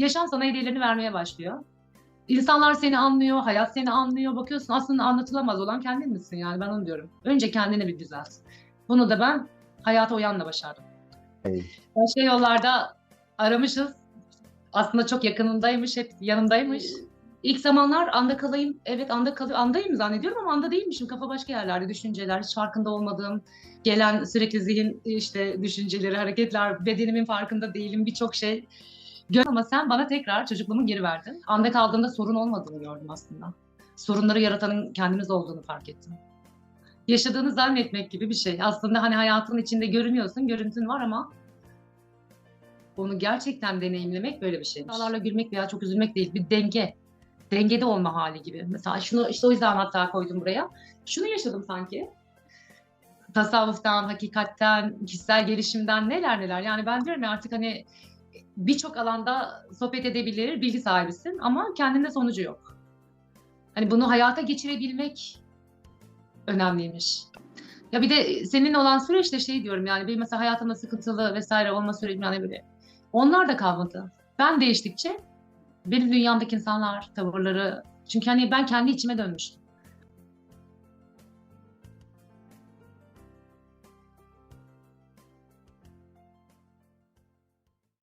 yaşam sana hediyelerini vermeye başlıyor. İnsanlar seni anlıyor, hayat seni anlıyor. Bakıyorsun aslında anlatılamaz olan kendin misin yani ben onu diyorum. Önce kendini bir düzelt. Bunu da ben hayata uyanla başardım. Evet. Başka yollarda aramışız. Aslında çok yakınındaymış, hep yanındaymış. İlk zamanlar anda kalayım, evet anda kalıyor, andayım zannediyorum ama anda değilmişim. Kafa başka yerlerde, düşünceler, hiç farkında olmadığım, gelen sürekli zihin işte düşünceleri, hareketler, bedenimin farkında değilim, birçok şey. Gör ama sen bana tekrar çocukluğumu geri verdin. Anda kaldığımda sorun olmadığını gördüm aslında. Sorunları yaratanın kendimiz olduğunu fark ettim. Yaşadığını zannetmek gibi bir şey. Aslında hani hayatın içinde görünüyorsun, görüntün var ama onu gerçekten deneyimlemek böyle bir şey. Dağlarla gülmek veya çok üzülmek değil, bir denge. Dengede olma hali gibi. Mesela şunu işte o yüzden hatta koydum buraya. Şunu yaşadım sanki. Tasavvuftan, hakikatten, kişisel gelişimden neler neler. Yani ben diyorum ya artık hani birçok alanda sohbet edebilir, bilgi sahibisin ama kendinde sonucu yok. Hani bunu hayata geçirebilmek önemliymiş. Ya bir de senin olan süreçte şey diyorum yani benim mesela hayatımda sıkıntılı vesaire olma sürecim yani böyle onlar da kalmadı. Ben değiştikçe benim dünyamdaki insanlar, tavırları çünkü hani ben kendi içime dönmüştüm.